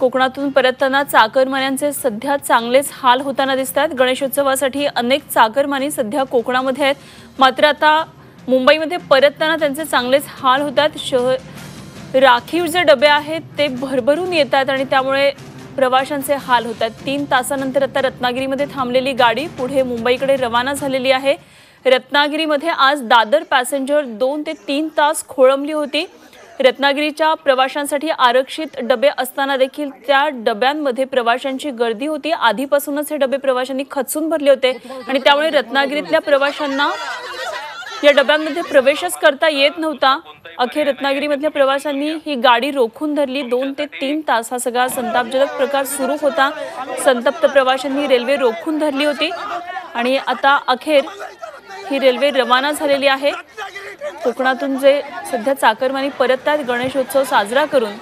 कोकणातून परतताना चाकरमान्यांचे सध्या चांगलेच हाल होताना दिसत आहेत. गणेशोत्सवासाठी अनेक चाकरमानी सध्या कोकणामध्ये आहेत. मात्र आता मुंबईमध्ये परतताना त्यांचे चांगलेच हाल होतात शहर राखीव जे डबे आहेत ते भरभरून येतात आणि त्यामुळे प्रवाशांचे हाल होतात तीन तासानंतर आता रत्नागिरीमध्ये थांबलेली गाडी पुढे मुंबईकडे रवाना झालेली आहे. रत्नागिरीमध्ये आज दादर पॅसेंजर दोन ते तीन तास खोळंबली होती. रत्नागिरीच्या प्रवाशांसाठी आरक्षित डबे असताना देखील त्या डब्यांमध्ये प्रवाशांची गर्दी होती. आधीपासूनच हे डबे प्रवाशांनी खचून भरले होते आणि त्यामुळे रत्नागिरीतल्या प्रवाशांना या डब्यांमध्ये प्रवेशच करता येत नव्हता. अखेर रत्नागिरीमधल्या प्रवाशांनी ही गाडी रोखून धरली. दोन ते तीन तास हा सगळा संतापजनक प्रकार सुरू होता. संतप्त प्रवाशांनी रेल्वे रोखून धरली होती. आणि आता अखेर ही रेल्वे रवाना झालेली आहे. कोकणातून जे सध्या चाकरमानी परततात गणेशोत्सव साजरा करून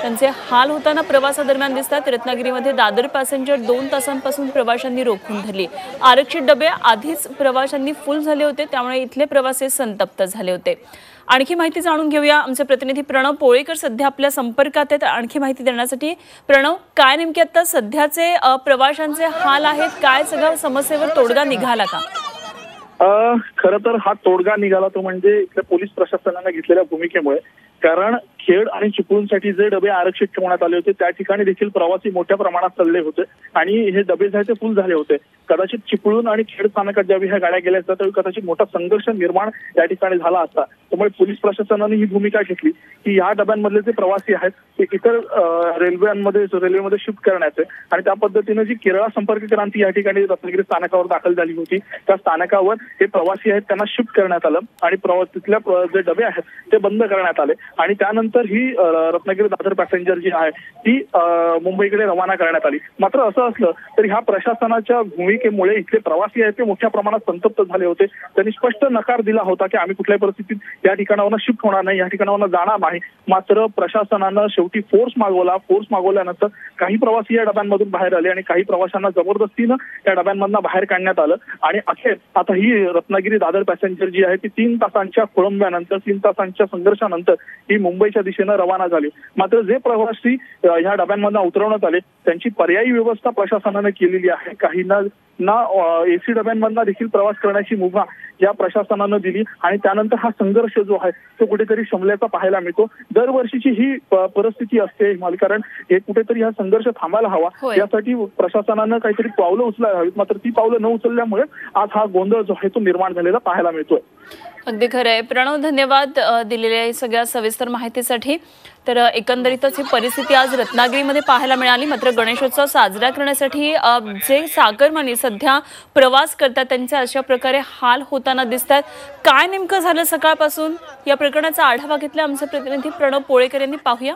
त्यांचे हाल होताना प्रवासादरम्यान दिसतात. रत्नागिरीमध्ये दादर पॅसेंजर दोन तासांपासून प्रवाशांनी रोखून धरली. आरक्षित डबे आधीच प्रवाशांनी फुल झाले होते त्यामुळे इथले प्रवासी संतप्त झाले होते. आणखी माहिती जाणून घेऊया. आमचे प्रतिनिधी प्रणव पोळेकर सध्या आपल्या संपर्कात आहेत. आणखी माहिती देण्यासाठी प्रणव काय नेमके आता सध्याचे प्रवाशांचे हाल आहेत? काय सगळ्या समस्येवर तोडगा निघाला का? खर तर हा तोडगा निघाला तो म्हणजे इथल्या पोलीस प्रशासनाने घेतलेल्या भूमिकेमुळे. कारण खेड आणि चिपळूणसाठी जे डबे आरक्षित ठेवण्यात आले होते त्या ठिकाणी देखील प्रवासी मोठ्या प्रमाणात चालले होते. आणि हे डबे जे फुल झाले होते. कदाचित चिपळूण आणि खेड स्थानकात ज्यावेळी ह्या गाड्या गेल्या असतात त्यावेळी कदाचित मोठा संघर्ष निर्माण या ठिकाणी झाला असता. त्यामुळे पोलीस प्रशासनाने ही भूमिका घेतली की या डब्यांमधले जे प्रवासी आहेत ते इतर रेल्वेमध्ये रेल्वेमध्ये शिफ्ट करण्याचे. आणि त्या पद्धतीने जी केरळा संपर्क क्रांती या ठिकाणी रत्नागिरी स्थानकावर दाखल झाली होती त्या स्थानकावर हे प्रवासी आहेत त्यांना शिफ्ट करण्यात आलं. आणि प्रवा- तिथल्या जे डबे आहेत ते बंद करण्यात आले. आणि त्यानंतर ही रत्नागिरी दादर पॅसेंजर जी आहे ती मुंबईकडे रवाना करण्यात आली. मात्र असं असलं तरी ह्या प्रशासनाच्या भूमिकेमुळे इथले प्रवासी आहेत ते मोठ्या प्रमाणात संतप्त झाले होते. त्यांनी स्पष्ट नकार दिला होता की आम्ही कुठल्याही परिस्थितीत या ठिकाणावरनं शिफ्ट होणार नाही या ठिकाणावरनं जाणार नाही. मात्र प्रशासनानं शेवटी फोर्स मागवला. फोर्स मागवल्यानंतर काही प्रवासी या डब्यांमधून बाहेर आले आणि काही प्रवाशांना जबरदस्तीनं या डब्यांमधनं बाहेर काढण्यात आलं. आणि अखेर आता ही रत्नागिरी दादर पॅसेंजर जी आहे ती तीन तासांच्या खोळंब्यानंतर तीन तासांच्या संघर्षानंतर ही मुंबईच्या दिशेनं रवाना झाले. मात्र जे प्रवासी ह्या डब्यांमधून उतरवण्यात आले त्यांची पर्यायी व्यवस्था प्रशासनाने केलेली आहे. काहींना ना एसी डब्यांमधनं देखील प्रवास करण्याची मुभा या प्रशासनानं दिली आणि त्यानंतर हा संघर्ष जो आहे तो कुठेतरी शमल्याचा पाहायला मिळतो. दरवर्षीची ही परिस्थिती असते हिमाली कारण हे कुठेतरी हा संघर्ष थांबायला हवा. यासाठी प्रशासनानं काहीतरी पावलं उचलायला हवीत मात्र ती पावलं न उचलल्यामुळे आज हा गोंधळ जो आहे तो निर्माण झालेला पाहायला मिळतोय. अगदी खरं आहे. प्रणव धन्यवाद दिलेल्या सगळ्या सविस्तर माहितीसाठी. तर एकंदरीतच ही परिस्थिती आज रत्नागिरीमध्ये पाहायला मिळाली. मात्र गणेशोत्सव साजरा करण्यासाठी जे सागरमानी सध्या प्रवास करतात त्यांचे अशा प्रकारे हाल होताना दिसतात. काय नेमकं झालं सकाळपासून? या प्रकरणाचा आढावा घेतला आमचे प्रतिनिधी प्रणव पोळेकर यांनी. पाहूया.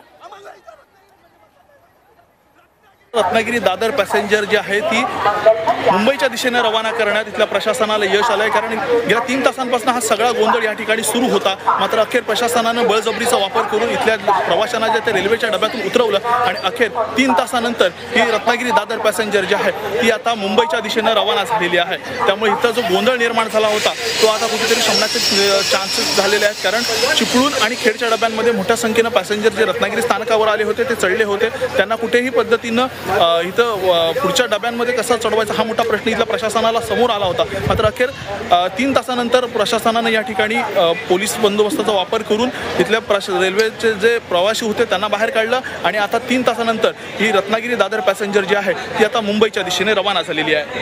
रत्नागिरी दादर पॅसेंजर जी आहे ती मुंबईच्या दिशेने रवाना करण्यात इथल्या प्रशासनाला यश आलंय. कारण गेल्या तीन तासांपासून हा सगळा गोंधळ या ठिकाणी सुरू होता. मात्र अखेर प्रशासनानं बळजबरीचा वापर करून इथल्या प्रवाशांना जे ते रेल्वेच्या डब्यातून उतरवलं आणि अखेर तीन तासानंतर ही रत्नागिरी दादर पॅसेंजर जी आहे ती आता मुंबईच्या दिशेनं रवाना झालेली आहे. त्यामुळे इथं जो गोंधळ निर्माण झाला होता तो आता कुठेतरी शमण्याचे चान्सेस झालेले आहेत. कारण चिपळूण आणि खेडच्या डब्यांमध्ये मोठ्या संख्येनं पॅसेंजर जे रत्नागिरी स्थानकावर आले होते ते चढले होते. त्यांना कुठेही पद्धतीनं इथं पुढच्या डब्यांमध्ये कसा चढवायचा हा मोठा प्रश्न इथल्या प्रशासनाला समोर आला होता. मात्र अखेर तीन तासानंतर प्रशासनानं या ठिकाणी पोलीस बंदोबस्ताचा वापर करून इथल्या प्रश रेल्वेचे जे प्रवासी होते त्यांना बाहेर काढलं आणि आता तीन तासानंतर ही रत्नागिरी दादर पॅसेंजर जी आहे ती आता मुंबईच्या दिशेने रवाना झालेली आहे.